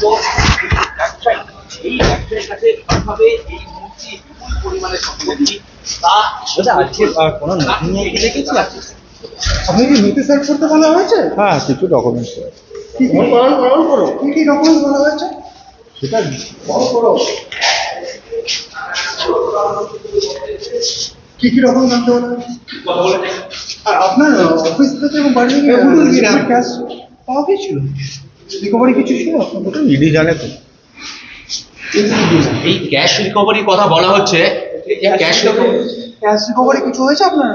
তো এই ব্যবসায়ী এই ব্যবসায়ীর কাছে কীভাবে এই মূর্তি বিপুল পরিমাণে সম্পত্তি তা আজকে কোনো নতুন নিয়ে দেখেছি আপনি? কি নোটিশ সাইড করতে বলা হয়েছে? হ্যাঁ কিছু ডকুমেন্টস কি কি? করো করো করো কি কি বলা হয়েছে? সেটা করো করো কি কি জানতে আর আপনার অফিস থেকে এবং বাড়ি থেকে ক্যাশ পাওয়া গেছিল রিকভারি কিছু ছিল? ওটা ইডি জানে তো। এই ক্যাশ রিকভারি কথা বলা হচ্ছে ক্যাশ রিকভারি ক্যাশ রিকভারি কিছু হয়েছে আপনার?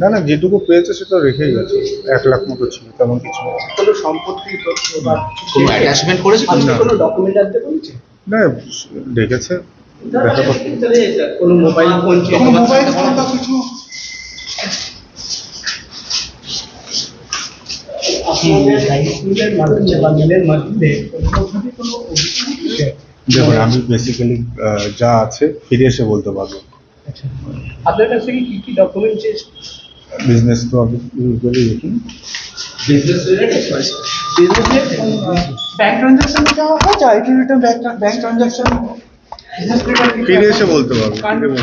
না না যেটুকু পেয়েছে সেটা রেখেই গেছে। এক লাখ মতো ছিল তেমন কিছু। কোনো সম্পত্তি কোনো অ্যাটাচমেন্ট করেছে? কোনো ডকুমেন্ট আনতে বলেছে না দেখেছে। দেখা করতে। কোনো মোবাইল ফোন কোনো মোবাইল ফোন বা কিছু আপনাদের স্কুলের মাধ্যমে বা মেলের মাধ্যমে কোনোভাবে কোনো অভিযোগ উঠেছে? দেখুন আমি বেসিক্যালি যা আছে ফিরে এসে বলতে পারব। আপনার কাছ কি কি ডকুমেন্ট বিজনেস তো আমি ইউজুয়ালি দেখি। বিজনেস ব্যাংক ট্রানজাকশন দেওয়া হয়েছে আইটি রিটার্ন ব্যাংক ট্রানজাকশন ফিরে এসে বলতে পারব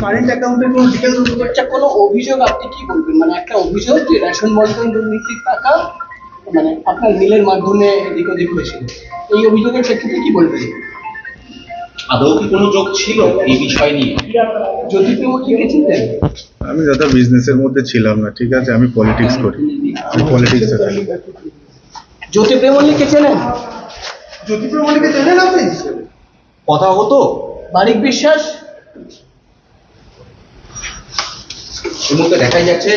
কারেন্ট অ্যাকাউন্টের কোনো ডিটেলস আচ্ছা কোনো অভিযোগ আপনি কি বলবেন? মানে একটা অভিযোগ যে রেশন বন্টন দুর্নীতির টাকা মানে আপনার মিলের মাধ্যমে এদিক ওদিক হয়েছিল। এই অভিযোগের প্রেক্ষিতে কি বলবেন? আদৌ কি কোনো যোগ ছিল এই বিষয় নিয়ে? আমি দাদা বিজনেসের মধ্যে ছিলাম না ঠিক আছে? আমি পলিটিক্স করি। আমি পলিটিক্সে থাকি। জ্যোতিপ্রিয় মল্লিককে চেনেন? জ্যোতিপ্রিয় মল্লিককে জানেন আপনি? কথা হতো। বারিক বিশ্বাস? এই মুহূর্তে দেখাই যাচ্ছে